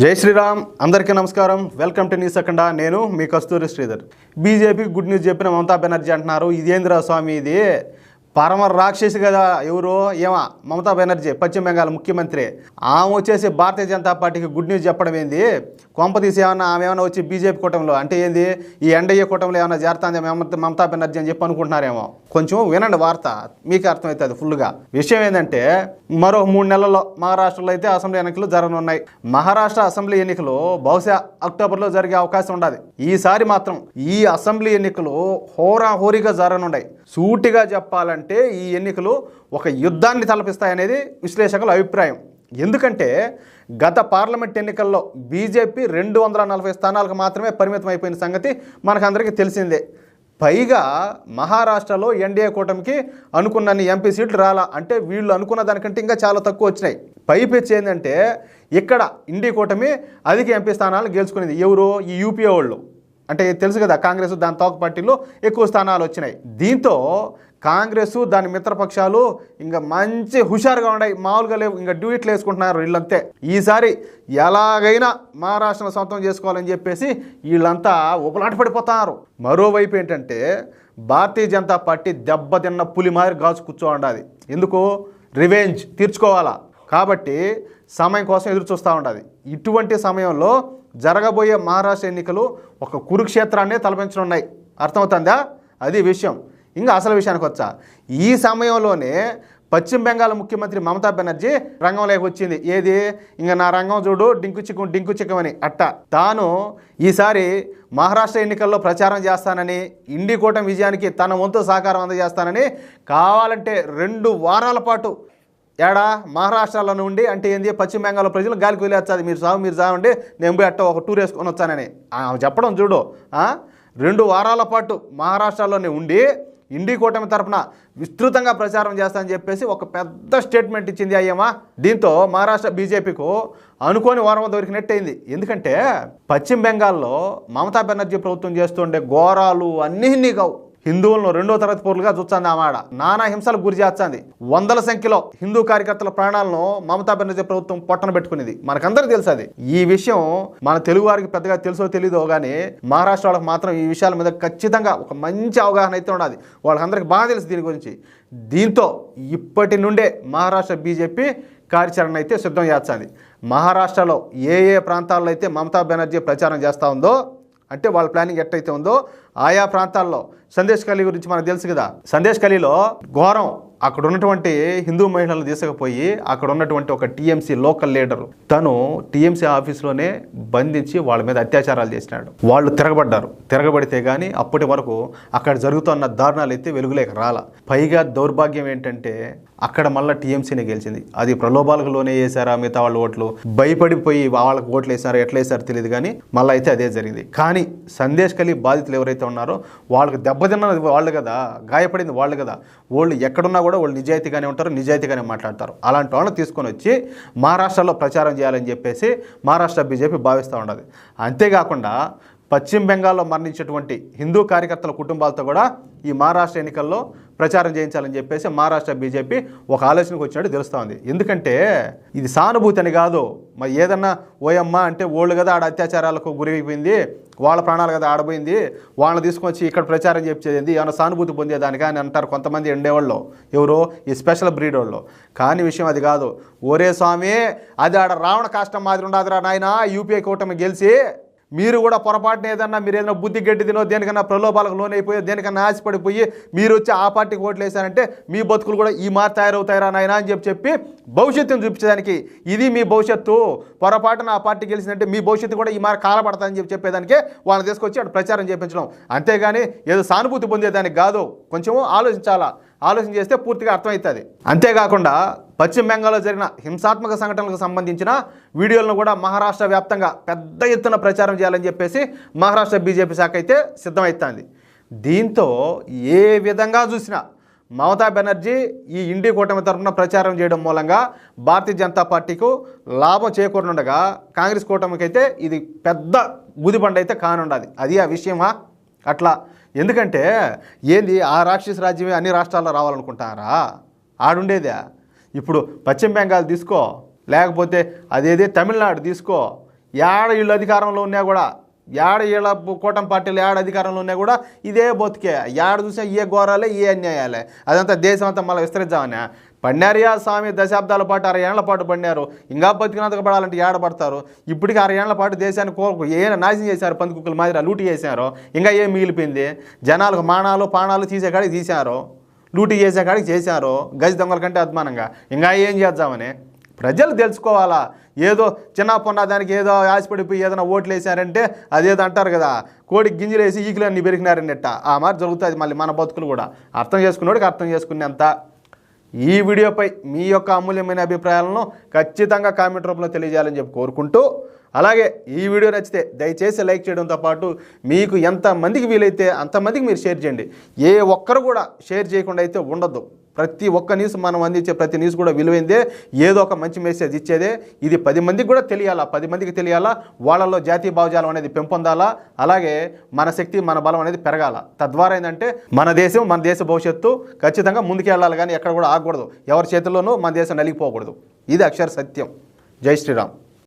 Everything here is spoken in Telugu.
జై శ్రీరామ్ అందరికీ నమస్కారం. Welcome to news Akhanda. నేను మీ Kasturi Sridhar. BJP good news చెప్పిన మమతా బెనర్జీ అంటున్నారు ఇదేంద్ర స్వామి ఇది? పరమ రాక్షసి కదా ఎవరు? ఏమా? మమతా బెనర్జీ పశ్చిమ బెంగాల్ ముఖ్యమంత్రి. ఆమె వచ్చేసి భారతీయ జనతా పార్టీకి గుడ్ న్యూస్ చెప్పడం ఏంది? కొంపతీసి ఏమన్నా ఆమె ఏమైనా వచ్చి బీజేపీ కూటమిలో అంటే ఏంది? ఈ ఎన్డీఏ కూటమిలో ఏమైనా చేరుతుంది మమతా బెనర్జీ అని చెప్పి అనుకుంటున్నారేమో. కొంచెం వినండి వార్త. మీకు అర్థమవుతుంది ఫుల్గా విషయం ఏంటంటే మరో మూడు నెలల్లో మహారాష్ట్రలో అయితే అసెంబ్లీ ఎన్నికలు జరగనున్నాయి. మహారాష్ట్ర అసెంబ్లీ ఎన్నికలు బహుశా అక్టోబర్లో జరిగే అవకాశం ఉండదు. ఈసారి మాత్రం ఈ అసెంబ్లీ ఎన్నికలు హోరాహోరీగా జరగనున్నాయి. సూటిగా చెప్పాలంటే ఈ ఎన్నికలు ఒక యుద్ధాన్ని తలపిస్తాయనేది విశ్లేషకుల అభిప్రాయం. ఎందుకంటే గత పార్లమెంట్ ఎన్నికల్లో బీజేపీ రెండు వందల నలభై స్థానాలకు మాత్రమే పరిమితం అయిపోయిన సంగతి మనకందరికీ తెలిసిందే. పైగా మహారాష్ట్రలో ఎన్డీఏ కూటమికి అనుకున్నన్ని ఎంపీ సీట్లు రాలా. అంటే వీళ్ళు అనుకున్న దానికంటే ఇంకా చాలా తక్కువ వచ్చినాయి. పైపెచ్చి ఏంటంటే ఇక్కడ ఇండి కూటమి అధిక ఎంపీ స్థానాలు గెలుచుకునేది. ఎవరు ఈ యూపీఏ వాళ్ళు. అంటే తెలుసు కదా కాంగ్రెస్ దాని తోక పార్టీలో ఎక్కువ స్థానాలు వచ్చినాయి. దీంతో కాంగ్రెస్ దాని మిత్రపక్షాలు ఇంకా మంచి హుషారుగా ఉన్నాయి. మామూలుగా లేవు. ఇంకా డ్యూట్లు వేసుకుంటున్నారు వీళ్ళంతే. ఈసారి ఎలాగైనా మహారాష్ట్రను సొంతం చేసుకోవాలని చెప్పేసి వీళ్ళంతా ఒకలాట పడిపోతున్నారు మరోవైపు ఏంటంటే భారతీయ జనతా పార్టీ దెబ్బతిన్న పులి మాదిరి గాజు కూర్చోండాది ఎందుకు? రివెంజ్ తీర్చుకోవాలా? కాబట్టి సమయం కోసం ఎదురు చూస్తూ ఉండాలి ఇటువంటి సమయంలో జరగబోయే మహారాష్ట్ర ఎన్నికలు ఒక కురుక్షేత్రాన్నే తలపించనున్నాయి. అర్థమవుతుందా? అది విషయం. ఇంకా అసలు విషయానికి వచ్చా. ఈ సమయంలోనే పశ్చిమ బెంగాల్ ముఖ్యమంత్రి మమతా బెనర్జీ రంగంలోకి వచ్చింది. ఏది? ఇంకా నా రంగం చూడు డింకు చిక్కు డింకు చిక్కమని అట్ట. తాను ఈసారి మహారాష్ట్ర ఎన్నికల్లో ప్రచారం చేస్తానని ఇండి కూటమి విజయానికి తన వంతు సహకారం అందజేస్తానని కావాలంటే రెండు వారాల పాటు ఏడా? మహారాష్ట్రలో నుండి అంటే ఏంది? పశ్చిమ బెంగాల్ ప్రజలు గాలికి వదిలేస్తుంది. మీరు సాగు మీరు సాగండి నేను పోయి అట్ట ఒక టూర్ వేసుకొని వచ్చానని. ఆమె చెప్పడం చూడు. రెండు వారాల పాటు మహారాష్ట్రలోనే ఉండి ఇండి కూటమి తరఫున విస్తృతంగా ప్రచారం చేస్తానని చెప్పేసి ఒక పెద్ద స్టేట్మెంట్ ఇచ్చింది అయ్యమ్మ. దీంతో మహారాష్ట్ర బీజేపీకు అనుకోని వారం దొరికినట్టయింది ఎందుకంటే పశ్చిమ బెంగాల్లో మమతా బెనర్జీ ప్రభుత్వం చేస్తుండే ఘోరాలు అన్నీ కావు. హిందువులను రెండో తరగతి పౌరులుగా చూస్తుంది ఆమాడ నానా హింసలకు గురి చేస్తుంది. వందల సంఖ్యలో హిందూ కార్యకర్తల ప్రాణాలను మమతా బెనర్జీ ప్రభుత్వం పొట్టన పెట్టుకునేది. మనకందరికీ తెలుసు అది. ఈ విషయం మన తెలుగు వారికి పెద్దగా తెలుసో తెలీదో కానీ మహారాష్ట్ర వాళ్ళకి మాత్రం ఈ విషయాల మీద ఖచ్చితంగా ఒక మంచి అవగాహన అయితే ఉన్నది వాళ్ళకందరికీ బాగా తెలుసు దీని గురించి. దీంతో ఇప్పటి నుండే మహారాష్ట్ర బీజేపీ కార్యాచరణ అయితే సిద్ధం చేస్తుంది. మహారాష్ట్రలో ఏ ఏ ప్రాంతాల్లో అయితే మమతా బెనర్జీ ప్రచారం చేస్తూ ఉందో అంటే వాళ్ళ ప్లానింగ్ ఎట్టయితే ఉందో ఆయా ప్రాంతాల్లో. సందేశ్ ఖలీ గురించి మనకు తెలుసు కదా. సందేశ్ ఖలీలో ఘోరం. అక్కడ ఉన్నటువంటి హిందూ మహిళలను తీసుకుపోయి అక్కడ ఉన్నటువంటి ఒక టీఎంసీ లోకల్ లీడర్ తను టీఎంసీ ఆఫీస్లోనే బంధించి వాళ్ళ మీద అత్యాచారాలు చేసినాడు. వాళ్ళు తిరగబడ్డారు. తిరగబడితే కానీ అప్పటి వరకు అక్కడ జరుగుతున్న దారుణాలు అయితే వెలుగులేక రాల. పైగా దౌర్భాగ్యం ఏంటంటే అక్కడ మళ్ళీ టీఎంసీని గెలిచింది. అది ప్రలోభాలకు లోనే వేశారా మిగతా వాళ్ళ ఓట్లు? భయపడిపోయి వాళ్ళకి ఓట్లు వేసారా ఎట్లా వేసారో తెలియదు కానీ మళ్ళీ అయితే అదే జరిగింది. కానీ సందేశ్ కలి బాధితులు ఎవరైతే ఉన్నారో వాళ్ళకి దెబ్బతిన్నది వాళ్ళు కదా గాయపడింది వాళ్ళు కదా. వాళ్ళు ఎక్కడున్నా కూడా వాళ్ళు నిజాయితీగానే ఉంటారు నిజాయితీగానే మాట్లాడతారు. అలాంటి వాళ్ళని తీసుకొని వచ్చి మహారాష్ట్రలో ప్రచారం చేయాలని చెప్పేసి మహారాష్ట్ర బీజేపీ భావిస్తూ ఉండదు. అంతేకాకుండా పశ్చిమ బెంగాల్లో మరణించేటువంటి హిందూ కార్యకర్తల కుటుంబాలతో కూడా ఈ మహారాష్ట్ర ఎన్నికల్లో ప్రచారం చేయించాలని చెప్పేసి మహారాష్ట్ర బీజేపీ ఒక ఆలోచనకు వచ్చినట్టు తెలుస్తూ ఉంది ఎందుకంటే ఇది సానుభూతి అని కాదు. మరి ఏదన్నా ఓయమ్మ అంటే ఓళ్ళు కదా ఆడ అత్యాచారాలకు గురైపోయింది వాళ్ళ ప్రాణాలు కదా ఆడబోయింది వాళ్ళని తీసుకొచ్చి ఇక్కడ ప్రచారం చేయించేది ఏమైనా సానుభూతి పొందేదానికా అని అంటారు కొంతమంది ఎండేవాళ్ళు. ఎవరో ఈ స్పెషల్ బ్రీడ్ వాళ్ళు. కానీ విషయం అది కాదు. ఓరే స్వామి అది ఆడ రావణ కాష్టం మాదిరి ఉండదురా నాయన యూపీఐ కూటమి గెలిచి మీరు కూడా పొరపాటున ఏదన్నా మీరు ఏదైనా బుద్ధి గడ్డి తినో దేనికన్నా ప్రలోభాలకు లోనైపోయి దేనికన్నా ఆశపడిపోయి మీరు వచ్చి ఆ పార్టీకి ఓట్లు వేశారంటే మీ బతుకులు కూడా ఈ మార్ తయారవుతాయరా నాయన అని చెప్పి చెప్పి భవిష్యత్తును చూపించడానికి ఇది మీ భవిష్యత్తు. పొరపాటున ఆ పార్టీ గెలిచిందంటే మీ భవిష్యత్తు కూడా ఈ మార్ కాలపడతాయని చెప్పి చెప్పేదానికే వాళ్ళని తీసుకొచ్చి అటు ప్రచారం చేయించడం అంతేగాని ఏదో సానుభూతి పొందేదానికి కాదు. కొంచెం ఆలోచించాలా? ఆలోచన చేస్తే పూర్తిగా అర్థమవుతుంది. అంతేకాకుండా పశ్చిమ బెంగాల్లో జరిగిన హింసాత్మక సంఘటనలకు సంబంధించిన వీడియోలను కూడా మహారాష్ట్ర వ్యాప్తంగా పెద్ద ఎత్తున ప్రచారం చేయాలని చెప్పేసి మహారాష్ట్ర బీజేపీ శాఖ అయితే సిద్ధమవుతుంది దీంతో ఏ విధంగా చూసినా మమతా బెనర్జీ ఈ ఇండి కూటమి తరఫున ప్రచారం చేయడం మూలంగా భారతీయ జనతా పార్టీకు లాభం చేకూరనుండగా కాంగ్రెస్ కూటమికి అయితే ఇది పెద్ద గుదిబండ అయితే కానుండదు. అది ఆ విషయమా? అట్లా ఎందుకంటే ఏంది ఆ రాక్షస రాజ్యమే అన్ని రాష్ట్రాల్లో రావాలనుకుంటారా? ఆడుండేదా? ఇప్పుడు పశ్చిమ బెంగాల్ తీసుకో లేకపోతే అదేదే తమిళనాడు తీసుకో. ఏడ వీళ్ళు అధికారంలో ఉన్నా కూడా ఏడ వీళ్ళ కూటం పార్టీలు ఏడ అధికారంలో ఉన్నా కూడా ఇదే బతికే. ఏడ చూసినా ఏ ఘోరాలే ఏ అన్యాయాలే. అదంతా దేశం అంతా మళ్ళీ విస్తరిద్దామని. పన్నారియా స్వామి దశాబ్దాల పాటు అరవై ఏళ్ళ పాటు పడినారు. ఇంకా బతికినంతకు పడాలంటే ఏడబడతారు. ఇప్పటికీ ఇప్పటికి ఏళ్ళ పాటు దేశాన్ని కోరుకు ఏ నాశనం చేశారు పందికుక్కల మాదిరి లూటి చేశారు. ఇంకా ఏం మిగిలిపోయింది? జనాలకు మానాలు పానాలు తీసే కాడికి తీశారు. లూటీ చేసే కాడికి చేశారు. గజ దొంగల కంటే అద్మానంగా. ఇంకా ఏం చేద్దామని? ప్రజలు తెలుసుకోవాలా? ఏదో చిన్న పొన్న దానికి ఏదో ఆశపడిపోయి ఏదైనా ఓట్లు వేసారంటే అదేదో అంటారు కదా. కోడి గింజలు వేసి ఈకులన్నీ పెరిగినారన్నట్ట. ఆ మరి జరుగుతుంది మళ్ళీ మన బతుకులు కూడా. అర్థం చేసుకున్నోడికి అర్థం చేసుకునేంత. ఈ వీడియోపై మీ యొక్క అమూల్యమైన అభిప్రాయాలను ఖచ్చితంగా కామెంట్ రూపంలో తెలియజేయాలని చెప్పి కోరుకుంటూ అలాగే ఈ వీడియో నచ్చితే దయచేసి లైక్ చేయడంతో పాటు మీకు ఎంతమందికి వీలైతే అంతమందికి మీరు షేర్ చేయండి. ఏ ఒక్కరు కూడా షేర్ చేయకుండా అయితే ఉండొద్దు. ప్రతి ఒక్క న్యూస్ మనం అందించే ప్రతి న్యూస్ కూడా విలువైందే. ఏదో ఒక మంచి మెసేజ్ ఇచ్చేదే. ఇది పది మందికి కూడా తెలియాలా? పది మందికి తెలియాలా? వాళ్ళలో జాతీయ భావజాలం అనేది పెంపొందాలా? అలాగే మన శక్తి మన బలం అనేది పెరగాల? తద్వారా ఏంటంటే మన దేశం మన దేశ భవిష్యత్తు ఖచ్చితంగా ముందుకెళ్ళాలి కానీ ఎక్కడ కూడా ఆగకూడదు. ఎవరి చేతుల్లోనూ మన దేశం నలిగిపోకూడదు. ఇది అక్షర సత్యం. జై శ్రీరామ్.